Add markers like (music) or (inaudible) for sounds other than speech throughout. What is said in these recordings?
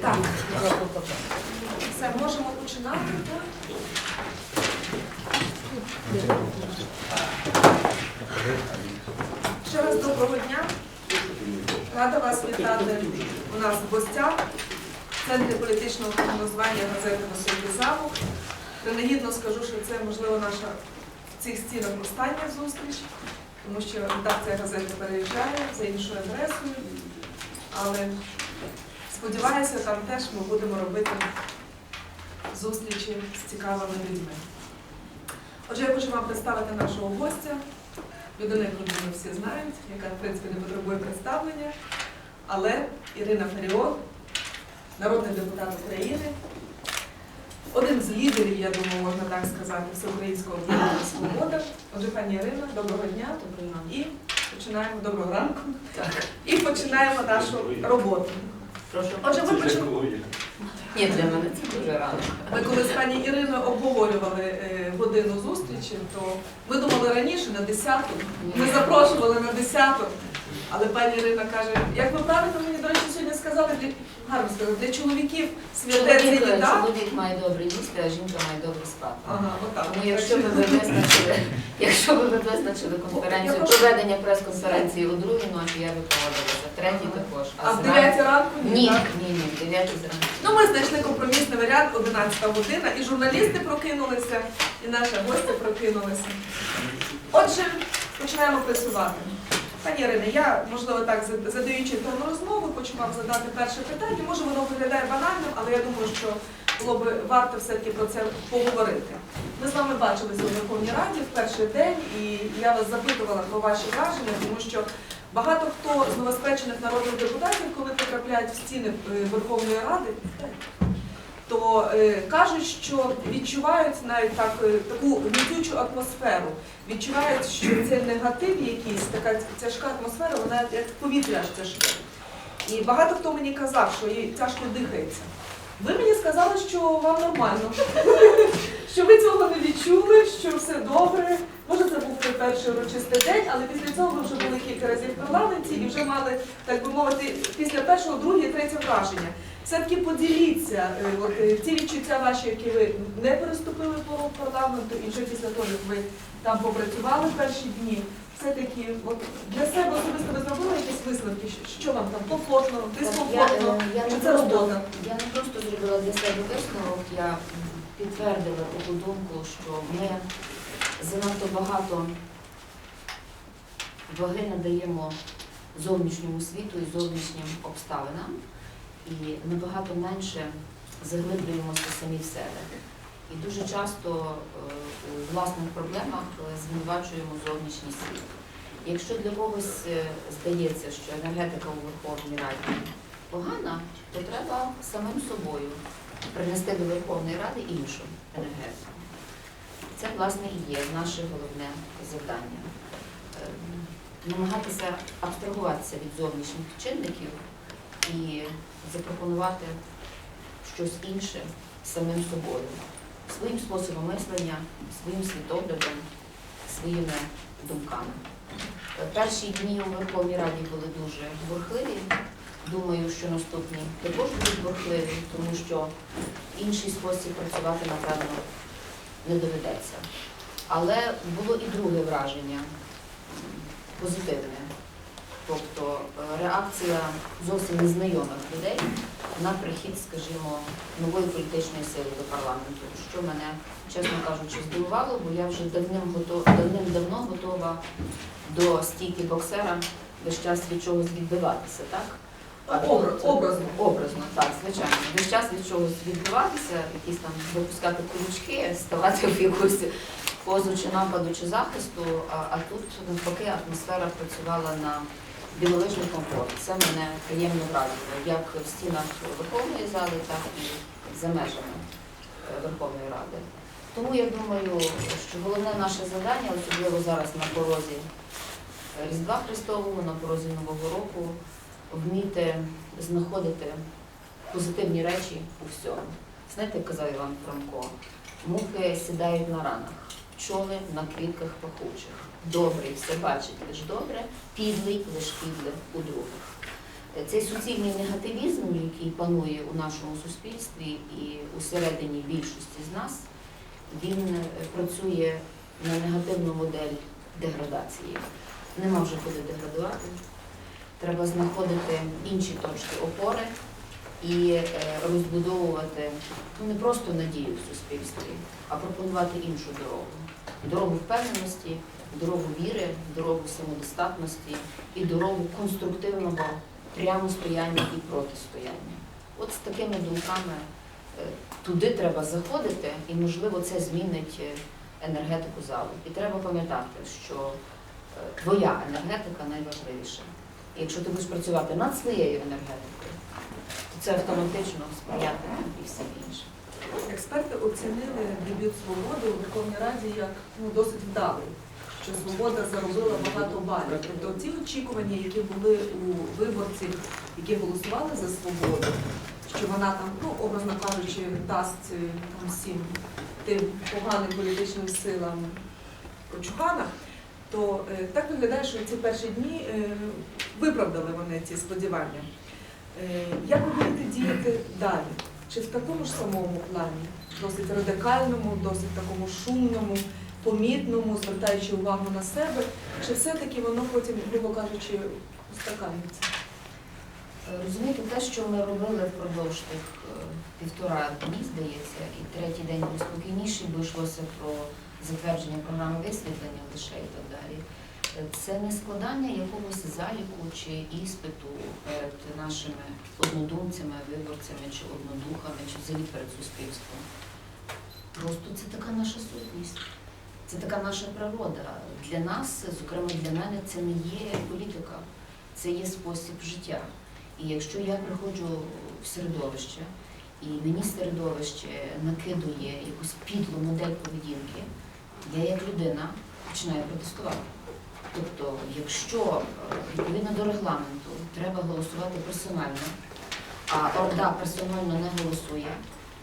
Так. Все, можемо починати. Ще раз доброго дня. Рада вас вітати у нас в гостях в Центрі політичного прогнозування газети «Василь Замок. Принагідно скажу, що це можливо наша в цих стінах остання зустріч, тому що редакція газети переїжджає за іншою адресою. Але сподіваюся, там теж ми будемо робити зустрічі з цікавими людьми. Отже, я хочу вам представити нашого гостя, людину, яку думаю, всі знають, яка в принципі не потребує представлення, але Ірина Фаріон, народний депутат України, один з лідерів, я думаю, можна так сказати, всеукраїнського об'єднання Свобода. Отже, пані Ірина, доброго дня. І починаємо доброго ранку. І починаємо нашу роботу. Прошу. Отже, ви почали. Ні, для мене це дуже рано. Ми коли з пані Іриною обговорювали е, годину зустрічі, то ми думали раніше на 10 Ми запрошували на 10 але пані Ірина каже, як ви правильно мені, до речі, сказали, для, гарно сказали, для чоловіків святе це літа. чоловік має добре їсти, а жінка має добре спати. Ага, отак. Тому якщо ви визначили, якщо ви визначили конференцію, Я прошу- проведення прес-конференції у другій ночі, я би проводилася, третій також. А в зранку- 9 ранку Ні, ні, ні, в 9 зранку. Ну, ми знайшли компромісний варіант 11 година, і журналісти прокинулися, і наші гості прокинулися. Отже, починаємо працювати. Пані Ірино, я, можливо, так задаючи тему розмови, хочу вам задати перше питання. Може, воно виглядає банальним, але я думаю, що було б варто все-таки про це поговорити. Ми з вами бачилися у Верховній Раді в перший день, і я вас запитувала про ваші враження, тому що багато хто з новоспечених народних депутатів, коли потрапляють в стіни е, Верховної Ради, то е, кажуть, що відчувають навіть так, е, таку гнітючу атмосферу, відчувають, що цей негатив якийсь, така тяжка атмосфера, вона як повітря аж тяжке. І багато хто мені казав, що їй тяжко дихається. Ви мені сказали, що вам нормально, (laughs) що ви цього не відчули, що все добре. Може, це був той перший урочистий день, але після цього ви вже були кілька разів в парламенті і вже мали, так би мовити, після першого, друге, третє враження. Все-таки поділіться е, от, е, ті відчуття ваші, які ви не переступили порог парламенту, і вже після того, як ви там попрацювали перші дні. Все-таки для себе особисто ви зробили якісь висновки, що- вам там комфортно, дискомфортно, Я, е, я, чи це просто, робота? я не просто зробила для себе висновок, я підтвердила таку думку, що ми занадто багато ваги надаємо зовнішньому світу і зовнішнім обставинам, і набагато менше заглиблюємося самі в себе. І дуже часто е, у власних проблемах е, звинувачуємо зовнішній світ. Якщо для когось е, здається, що енергетика у Верховній Раді погана, то треба самим собою принести до Верховної Ради іншу енергетику. Це, власне, і є наше головне завдання. Намагатися абстрагуватися від зовнішніх чинників і запропонувати щось інше самим собою, своїм способом мислення, своїм світоглядом, своїми думками. Перші дні у Верховній Раді були дуже бурхливі. Думаю, що наступні також будуть бурхливі, тому що інший спосіб працювати, напевно, не доведеться. Але було і друге враження позитивне. Тобто е, реакція зовсім незнайомих людей на прихід, скажімо, нової політичної сили до парламенту, що мене, чесно кажучи, здивувало, бо я вже давним гото- давним-давно готова до стійки боксера весь час від чогось відбиватися, так? Образно. Образно, так, звичайно. Весь час від чогось відбиватися, якісь там випускати колючки, ставати в якусь позу чи нападу, чи захисту, а, а тут навпаки атмосфера працювала на біловижний комфорт. Це мене приємно вразило, як в стінах Верховної зали, так і за межами е, Верховної Ради. Тому я думаю, що головне наше завдання, особливо зараз на порозі е, Різдва Христового, на порозі Нового року, вміти знаходити позитивні речі у всьому. Знаєте, як казав Іван Франко, мухи сідають на ранах, пчоли на квітках пахучих. Добрий все бачить лиш добре, підлий лиш підле у других. Е, Цей суцільний негативізм, який панує у нашому суспільстві і усередині більшості з нас, він е, працює на негативну модель деградації. Нема вже куди деградувати. Треба знаходити інші точки опори і е, розбудовувати ну, не просто надію в суспільстві, а пропонувати іншу дорогу. Дорогу впевненості, дорогу віри, дорогу самодостатності і дорогу конструктивного прямостояння і протистояння. От з такими думками е, туди треба заходити, і, можливо, це змінить е, енергетику залу. І треба пам'ятати, що твоя енергетика найважливіша. І якщо ти будеш працювати над своєю енергетикою, це автоматично сприятиме і всім іншим. Експерти оцінили дебют свободи у Верховній Раді як ну, досить вдалий, що свобода заробила багато балів. Тобто ті очікування, які були у виборців, які голосували за свободу, що вона там, ну образно кажучи, дасть е, там всім тим поганим політичним силам прочухана, то е, так виглядає, що ці перші дні е, виправдали вони ці сподівання. Е, Як ви будете діяти далі? Чи в такому ж самому плані, досить радикальному, досить такому шумному, помітному, звертаючи увагу на себе, чи все-таки воно потім, грубо кажучи, устаканиться? Е, Розумієте, те, що ми робили впродовж тих е, півтора дні, здається, і третій день був спокійніший, бо йшлося про затвердження програми висвітлення лише і так далі. Це не складання якогось заліку чи іспиту перед нашими однодумцями, виборцями чи однодухами, чи взагалі перед суспільством. Просто це така наша сутність. Це така наша природа. Для нас, зокрема для мене, це не є політика, це є спосіб життя. І якщо я приходжу в середовище, і мені середовище накидує якусь підлу модель поведінки, я як людина починаю протестувати. Тобто, якщо е, відповідно до регламенту треба голосувати персонально, а орда персонально не голосує,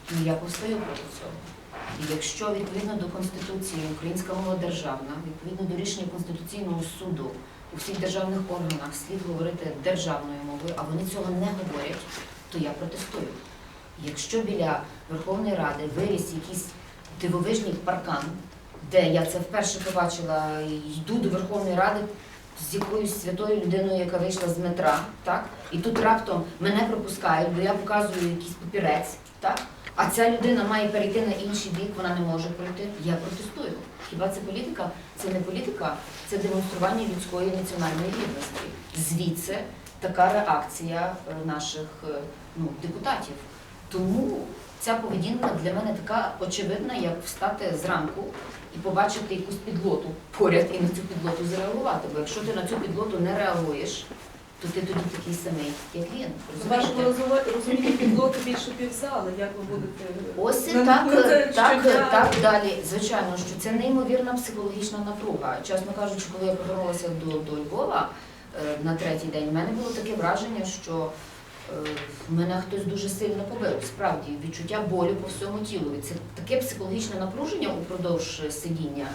то я повстаю проти цього. І якщо відповідно до Конституції українська мова державна, відповідно до рішення Конституційного суду у всіх державних органах слід говорити державною мовою, а вони цього не говорять, то я протестую. Якщо біля Верховної Ради виріс якийсь дивовижний паркан, де я це вперше побачила, йду до Верховної Ради з якоюсь святою людиною, яка вийшла з метра, так? І тут раптом мене пропускають, бо я показую якийсь папірець, так? А ця людина має перейти на інший бік, вона не може пройти. Я протестую. Хіба це політика? Це не політика, це демонстрування людської національної гідності. Звідси така реакція е, наших е, ну, депутатів. Тому ця поведінка для мене така очевидна, як встати зранку і побачити якусь підлоту поряд і на цю підлоту зреагувати. Бо якщо ти на цю підлоту не реагуєш, то ти тоді такий самий, як він. В вашому Розумієте? розумі- розумінні більше півзали, як ви будете Ось так, так, щодня. так далі. Звичайно, що це неймовірна психологічна напруга. Чесно кажучи, коли я повернулася до, до Львова е, на третій день, в мене було таке враження, що мене хтось дуже сильно побив. Справді, відчуття болю по всьому тілу. Це таке психологічне напруження упродовж сидіння.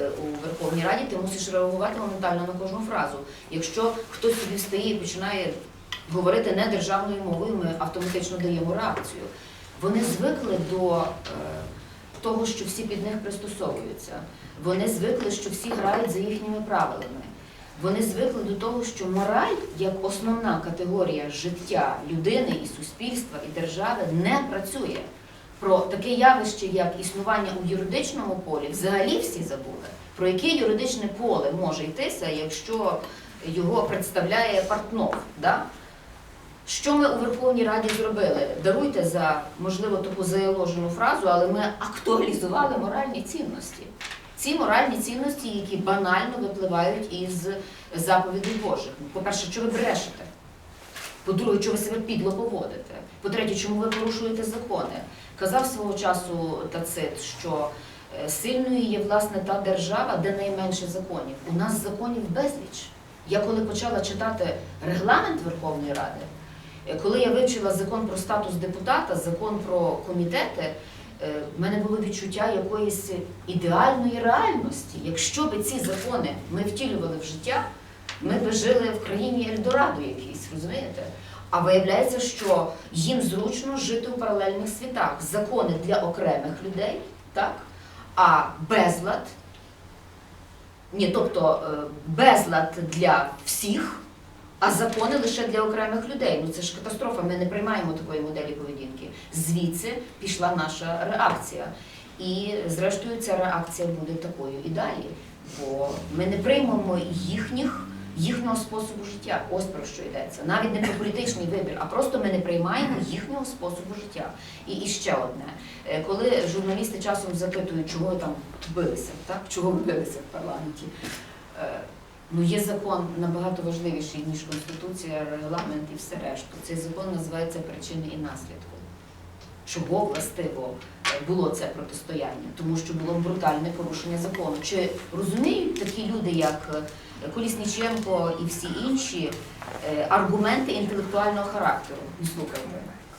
е, У Верховній Раді ти мусиш реагувати моментально на кожну фразу. Якщо хтось собі встає і починає говорити не державною мовою, ми автоматично даємо реакцію. Вони звикли до е, того, що всі під них пристосовуються. Вони звикли, що всі грають за їхніми правилами. Вони звикли до того, що мораль як основна категорія життя людини і суспільства і держави не працює. Про таке явище, як існування у юридичному полі, взагалі всі забули. Про яке юридичне поле може йтися, якщо його представляє партнов? Да? Що ми у Верховній Раді зробили? Даруйте за можливо таку заяложену фразу, але ми актуалізували моральні цінності. Ці моральні цінності, які банально випливають із заповідей Божих. По-перше, що ви брешете? По-друге, що ви себе підло поводите? По-третє, чому ви порушуєте закони? Казав свого часу Тацит, що е, сильною є власне та держава, де найменше законів. У нас законів безліч. Я коли почала читати регламент Верховної Ради, Е, Коли я вивчила закон про статус депутата, закон про комітети, в мене було відчуття якоїсь ідеальної реальності. Якщо б ці закони ми втілювали в життя, ми б жили в країні Ельдорадо якійсь, розумієте? А виявляється, що їм зручно жити у паралельних світах. Закони для окремих людей, так? А безлад, ні, тобто е, безлад для всіх, а закони лише для окремих людей. Ну це ж катастрофа. Ми не приймаємо такої моделі поведінки. Звідси пішла наша реакція. І зрештою ця реакція буде такою і далі. Бо ми не приймемо їхніх, їхнього способу життя. Ось про що йдеться. Навіть не про політичний вибір, а просто ми не приймаємо їхнього способу життя. І, і ще одне. Е, Коли журналісти часом запитують, чого там билися, так? чого билися в парламенті. Ну, є закон набагато важливіший, ніж Конституція, регламент і все решту. Цей закон називається причини і наслідки. Чого властиво було це протистояння? Тому що було брутальне порушення закону. Чи розуміють такі люди, як е, Колісніченко і всі інші, е, аргументи інтелектуального характеру? Ну, слухайте.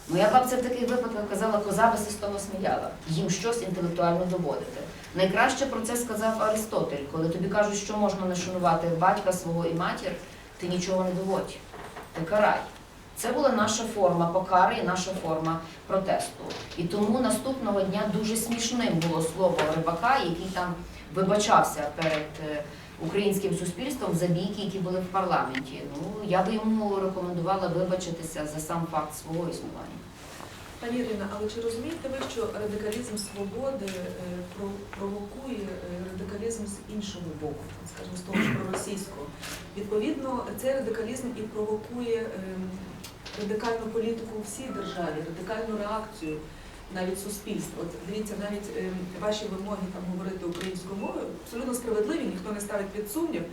Моя бабця в таких випадках казала, коза би з того сміяла. Їм щось інтелектуально доводити. Найкраще про це сказав Аристотель, коли тобі кажуть, що можна не шанувати батька свого і матір, ти нічого не доводь, ти карай. Це була наша форма покари і наша форма протесту. І тому наступного дня дуже смішним було слово рибака, який там вибачався перед е, українським суспільством за бійки, які були в парламенті. Ну я би йому рекомендувала вибачитися за сам факт свого існування. Пані Ірина, але чи розумієте ви, що радикалізм свободи е, про- провокує е, радикалізм з іншого боку, скажімо, з того ж проросійського? Відповідно, цей радикалізм і провокує ем, радикальну політику у всій державі, радикальну реакцію навіть суспільства. От дивіться, навіть ем, ваші вимоги там говорити українською мовою абсолютно справедливі, ніхто не ставить під сумнів.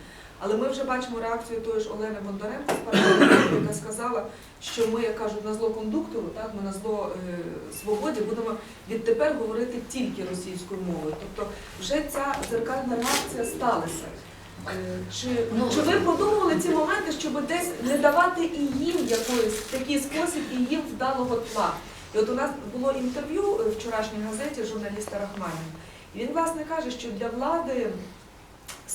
Але ми вже бачимо реакцію тої ж Олени Бондаренко з парламенту, яка сказала, що ми, як кажуть, на зло кондуктору, так ми на зло е, свободі будемо відтепер говорити тільки російською мовою. Тобто вже ця дзеркальна реакція сталася. Е, Чи, Ну, чи ви продумували ці моменти, щоб десь не давати і їм якоїсь такий спосіб і їм вдалого тла? І от у нас було інтерв'ю е, в вчорашній газеті журналіста Рахманіна. І він власне каже, що для влади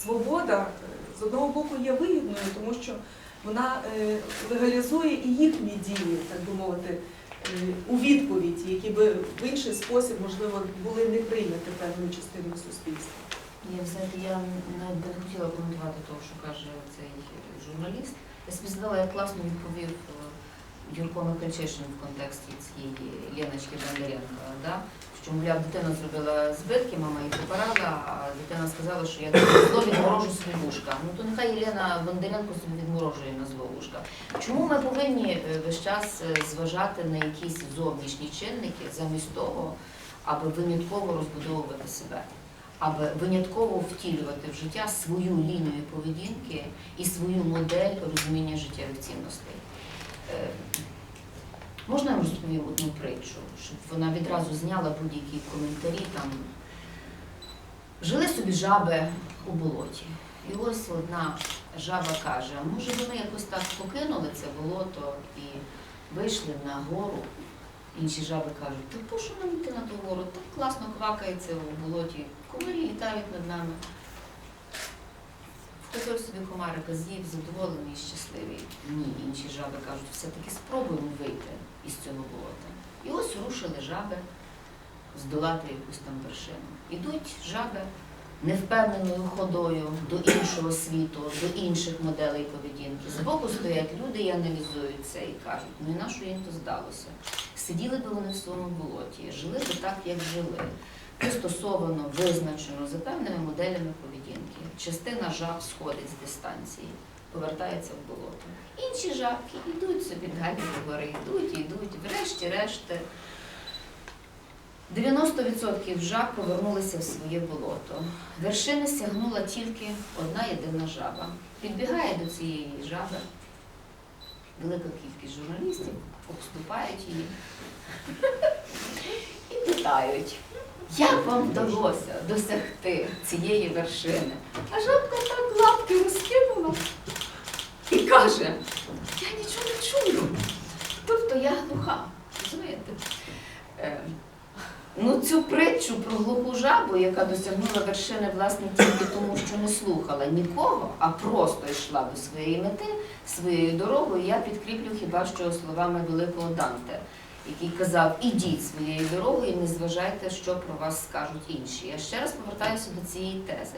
свобода е, з одного боку є вигідною, тому що вона е, легалізує і їхні дії, так би мовити, е, у відповідь, які би в інший спосіб, можливо, були не прийняті певною частиною суспільства. Я взагалі я навіть не хотіла коментувати того, що каже цей журналіст. Я собі задала, як класно відповів Юрко Михальчишин в контексті цієї Леночки Бондаренка. Да? Що, мовляв, дитина зробила збитки, мама її покарала, а дитина сказала, що я зло відморожу собі вушка. Ну то нехай Єлена Бондаренко собі відморожує на зло вушка. Чому ми повинні е, весь час е, зважати на якісь зовнішні чинники замість того, аби винятково розбудовувати себе? аби винятково втілювати в життя свою лінію поведінки і свою модель розуміння життєвих цінностей. Е, Можна я розповім одну притчу, щоб вона відразу зняла будь-які коментарі там. Жили собі жаби у болоті. І ось одна жаба каже, а може ми якось так покинули це болото і вийшли на гору. Інші жаби кажуть, та по що нам йти на ту гору? Так класно квакається у болоті, комарі літають над нами. Втопив собі комарика, з'їв, задоволений і щасливий. Ні, інші жаби кажуть, все-таки спробуємо вийти із цього болота. І ось рушили жаби здолати якусь там вершину. Ідуть жаби невпевненою ходою до іншого світу, до інших моделей поведінки. Збоку стоять люди і аналізують це і кажуть, ну і на що їм то здалося? Сиділи би вони в своєму болоті, жили би так, як жили, пристосовано, визначено за певними моделями поведінки. Частина жаб сходить з дистанції, повертається в болото. Інші жабки йдуть собі далі до гори, йдуть, йдуть, врешті-решти. 90% жаб повернулися в своє болото. Вершини сягнула тільки одна єдина жаба. Підбігає до цієї жаби велика кількість журналістів, обступають її і питають, як вам вдалося досягти цієї вершини? А жабка так лапки розкинула і каже, я нічого не чую. Тобто я глуха. Розумієте? Е, Ну, цю притчу про глуху жабу, яка досягнула вершини власне тільки тому, що не слухала нікого, а просто йшла до своєї мети своєю дорогою, я підкріплю хіба що словами великого Данте, який казав: ідіть своєю дорогою і не зважайте, що про вас скажуть інші. Я ще раз повертаюся до цієї тези.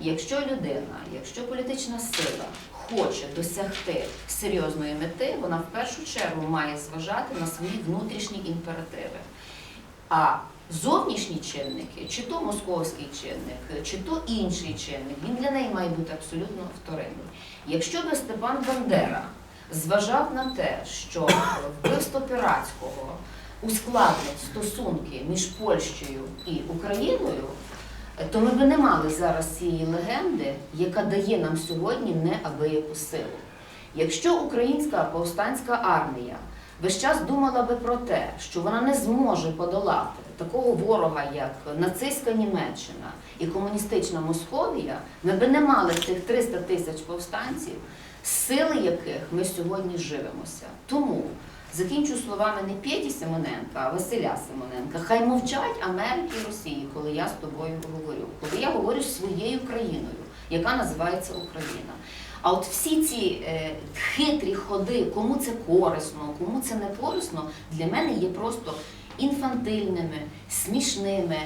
Якщо людина, якщо політична сила хоче досягти серйозної мети, вона в першу чергу має зважати на свої внутрішні імперативи. А зовнішні чинники, чи то московський чинник, чи то інший чинник, він для неї має бути абсолютно вторинний. Якщо би Степан Бандера зважав на те, що вбивство Пиратського ускладнить стосунки між Польщею і Україною, то ми би не мали зараз цієї легенди, яка дає нам сьогодні неабияку силу. Якщо українська повстанська армія весь час думала би про те, що вона не зможе подолати такого ворога, як нацистська Німеччина і комуністична Московія, ми би не мали цих 300 тисяч повстанців, сили яких ми сьогодні живемося. Тому закінчу словами не Петі Симоненка, а Василя Симоненка. Хай мовчать Америки і Росії, коли я з тобою говорю, коли я говорю своєю країною, яка називається Україна. А от всі ці е, хитрі ходи, кому це корисно, кому це не корисно, для мене є просто інфантильними, смішними,